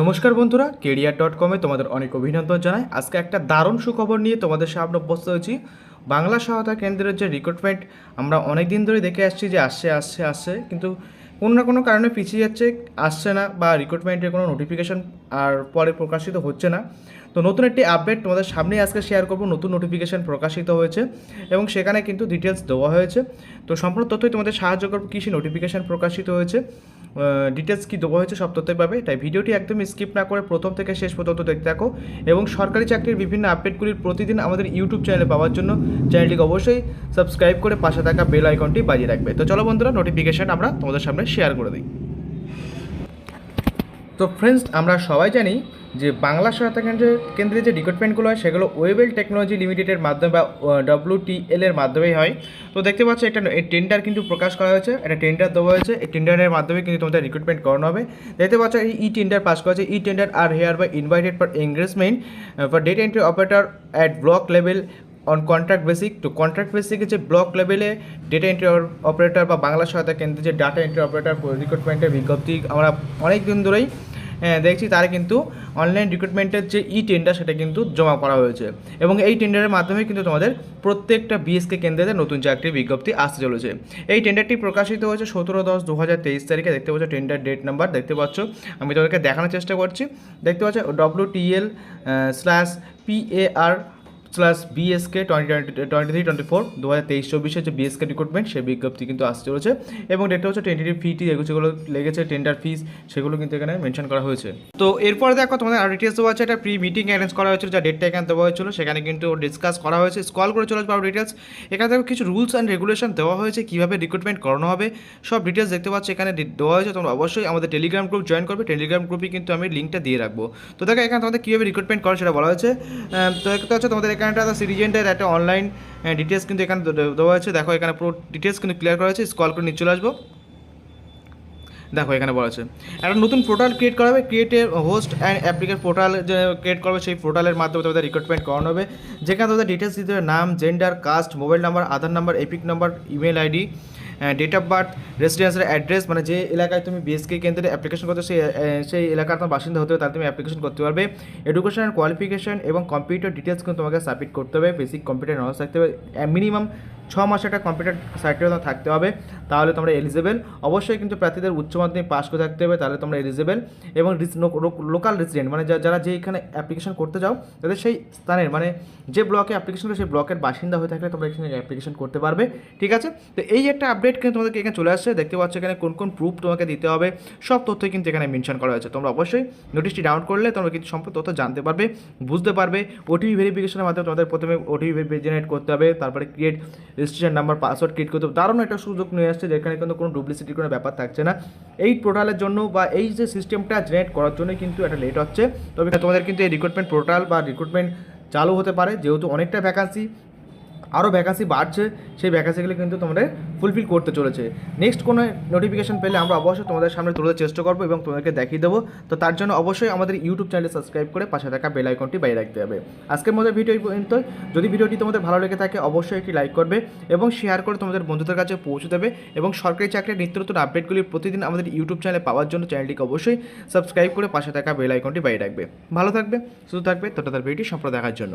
নমস্কার বন্ধুরা career dot কমে তোমাদের অনেক অভিনন্দন জানাই। আজকে একটা দারুণ সুখবর নিয়ে তোমাদের সামনে উপস্থিত হয়েছি। বাংলা সহায়তা কেন্দ্রের যে রিক্রুটমেন্ট আমরা অনেক দিন ধরে দেখে আসছি যে আসছে আসছে আসছে, কিন্তু কোনো না কোনো কারণে পিছিয়ে যাচ্ছে, আসছে না বা রিক্রুটমেন্টের কোনো নোটিফিকেশন আর পরে প্রকাশিত হচ্ছে না। তো নতুন একটি আপডেট তোমাদের সামনেই আজকে শেয়ার করব, নতুন নোটিফিকেশন প্রকাশিত হয়েছে এবং সেখানে কিন্তু ডিটেলস দেওয়া হয়েছে। তো সম্পূর্ণ তথ্যই তোমাদের সাহায্য করব কৃষি নোটিফিকেশন প্রকাশিত হয়েছে। ডিটেলস কি দেওয়া হয়েছে সব তথ্যই পাবে। তাই ভিডিওটি একদম স্কিপ না করে প্রথম থেকে শেষ পর্যন্ত দেখতে থাকো এবং সরকারি চাকরির বিভিন্ন আপডেটগুলির প্রতিদিন আমাদের ইউটিউব চ্যানেলে পাওয়ার জন্য চ্যানেলটিকে অবশ্যই সাবস্ক্রাইব করে পাশে থাকা বেল আইকনটি বাজিয়ে রাখবে। তো চলো বন্ধুরা নোটিফিকেশান আমরা তোমাদের সামনে শেয়ার করে দিই। তো ফ্রেন্ডস আমরা সবাই জানি যে বাংলা সহায়তা কেন্দ্রের কেন্দ্রে যে রিক্রুটমেন্টগুলো হয়, সেগুলো ওয়েবেল টেকনোলজি লিমিটেডের মাধ্যমে বা ডব্লিউটিএল এর মাধ্যমেই হয়। তো দেখতে পাচ্ছ, একটা টেন্ডার কিন্তু প্রকাশ করা হয়েছে, একটা টেন্ডার দেওয়া হয়েছে। এই টেন্ডারের মাধ্যমে কিন্তু তোমাদের রিক্রুটমেন্ট করানো হবে। দেখতে পাচ্ছ, এই ই টেন্ডার পাস করা হয়েছে। E tender are hereby invited for engagement for data entry operator at block level on contract basic তো কন্ট্রাক্ট বেসিকে যে ব্লক লেভেলে ডেটা এন্ট্রি অপারেটর বা বাংলা সহায়তা কেন্দ্রে যে ডাটা এন্ট্রি অপারেটর রিক্রুটমেন্টের বিজ্ঞপ্তি আমরা অনেক দিন ধরেই দেখছি তারা কিন্তু অনলাইন রিক্রুটমেন্টের যে ই টেন্ডার সেটা কিন্তু জমা করা হয়েছে। এবং এই টেন্ডারের মাধ্যমে কিন্তু তোমাদের প্রত্যেকটা বিএসকে কেন্দ্রে নতুন চাকরির বিজ্ঞপ্তি আসতে চলেছে। এই টেন্ডারটি প্রকাশিত হয়েছে সতেরো দশ দু হাজার তেইশ তারিখে। দেখতে পাচ্ছ টেন্ডার ডেট নাম্বার দেখতে পাচ্ছ। আমি তোমাদেরকে দেখানোর চেষ্টা করছি। দেখতে পাচ্ছ W TL slash PAR slash BSK twenty twenty twenty three twenty four দু হাজার তেইশ চব্বিশের যে বিএসকে রিক্রুটমেন্ট সেই বিজ্ঞপ্তি কিন্তু আসতে চলেছে। এবং দেখতে হচ্ছে টেন্টেটিভ ফিটি যেগুলো লেগেছে টেন্ডার ফিস সেগুলো কিন্তু এখানে মেনশন করা হয়েছে। তো এরপরে দেখো, তোমাদের আর ডিটেলস দেওয়া আছে। একটা প্রি মিটিং অ্যারেঞ্জ করা হয়েছিল, যা ডেটটা এখানে দেওয়া হয়েছিল। সেখানে কিন্তু ডিসকাস করা হয়েছে। স্কল করে চলে আসবে ডিটেলস এখানে দেখো, কিছু রুলস অ্যান্ড রেগুলেশন দেওয়া হয়েছে, কীভাবে রিক্রুটমেন্ট করানো হবে। সব ডিটেলস দেখতে পাচ্ছ, এখানে দেওয়া হয়েছে। তোমরা অবশ্যই আমাদের টেলিগ্রাম গ্রুপ জয়েন করবে। টেলিগ্রাম গ্রুপে কিন্তু আমি লিঙ্কটা দিয়ে রাখব। তো দেখো, এখানে তোমাদের কীভাবে রিক্রুটমেন্ট করে সেটা বলা হয়েছে। তো দেখতে হচ্ছে তোমাদের এখানে একটা সিটিজেন্টের একটা অনলাইন ডিটেলস কিন্তু এখানে দেওয়া আছে। দেখো, এখানে পুরো ডিটেলস কিন্তু ক্লিয়ার করা আছে। স্কল করে নিয়ে চলে আসব। দেখো, এখানে বলা আছে। একটা নতুন পোর্টাল ক্রিয়েট করা হবে। Create host and applicate portal যে ক্রিয়েট করবে, সেই পোর্টালের মাধ্যমে তোমাদের রিক্রুটমেন্ট করানো হবে। যেখানে তোমাদের ডিটেলস দিতে হবে। নাম gender caste mobile number Aadhaar number EPIC number email ID date of birth রেসিডেন্সের address মানে যে এলাকায় তুমি বিএসকে কেন্দ্রে অ্যাপ্লিকেশন করতে সেই সেই এলাকার তোমার বাসিন্দা হতে হবে, তাহলে তুমি অ্যাপ্লিকেশন করতে পারবে। এডুকেশন কোয়ালিফিকেশন এবং কম্পিউটার ডিটেলস কিন্তু তোমাকে সাবমিট করতে হবে বেসিক কম্পিউটার নলেজ থাকতে হবে মিনিমাম ছ মাসে একটা কম্পিউটার সার্টিফিকেট থাকতে হবে, তাহলে তোমরা এলিজেবল অবশ্যই কিন্তু প্রার্থীদের উচ্চ মাধ্যমিক পাস করে থাকতে হবে, তাহলে তোমরা এলিজেবল এবং লোকাল রেসিডেন্ট মানে যারা যে এখানে অ্যাপ্লিকেশন করতে যাও, তাদের সেই স্থানের মানে যে ব্লকে অ্যাপ্লিকেশন সেই ব্লকের বাসিন্দা হয়ে থাকলে তোমরা এখানে অ্যাপ্লিকেশন করতে পারবে, ঠিক আছে? তো এই একটা আপডেট কিন্তু তোমাদেরকে এখানে চলে আসছে, দেখতে পাচ্ছ এখানে কোন কোন প্রুফ তোমাকে দিতে হবে, সব তথ্যই কিন্তু এখানে মেনশন করা হয়েছে। তোমরা অবশ্যই নোটিশটি ডাউনলোড করলে তোমরা কিন্তু সম্পূর্ণ তথ্য জানতে পারবে, বুঝতে পারবে। ওটিপি ভেরিফিকেশনের মাধ্যমে তোমাদের প্রথমে ওটিপি জেনারেট করতে হবে, তারপরে create registration number, password create করতে দারুণ একটা সুযোগ নিয়ে আসছে, যেখানে কিন্তু কোনো ডুপ্লিসিটির কোনো ব্যাপার থাকছে না। এই পোর্টালের জন্য বা এই যে সিস্টেমটা জেনারেট করার জন্য কিন্তু একটা লেট হচ্ছে। তবে তোমাদের কিন্তু এই রিক্রুটমেন্ট পোর্টাল বা রিক্রুটমেন্ট চালু হতে পারে, যেহেতু অনেকটা ভ্যাকান্সি আরও ভ্যাকান্সি বাড়ছে, সেই ভ্যাকান্সিগুলো কিন্তু তোমাদের ফুলফিল করতে চলেছে। নেক্সট কোনো নোটিফিকেশন পেলে আমরা অবশ্যই তোমাদের সামনে তুলে চেষ্টা করব এবং তোমাদেরকে দেখিয়ে দেবো। তো তার জন্য অবশ্যই আমাদের ইউটিউব চ্যানেলে সাবস্ক্রাইব করে পাশে থাকা বেল আইকনটি বাইরে রাখতে হবে। আজকের মধ্যে ভিডিও পর্যন্ত যদি ভিডিওটি তোমাদের ভালো লেগে থাকে, অবশ্যই একটি লাইক করবে এবং শেয়ার করে তোমাদের বন্ধুদের কাছে পৌঁছে দেবে এবং সরকারি চাকরির নিত্য নতুন আপডেটগুলি প্রতিদিন আমাদের ইউটিউব চ্যানেলে পাওয়ার জন্য চ্যানেলটিকে অবশ্যই সাবস্ক্রাইব করে পাশে থাকা বেল আইকনটি বাইরে রাখবে। ভালো থাকবে, সুস্থ থাকবে ততটার ভিডিওটি সম্পূর্ণ দেখার জন্য।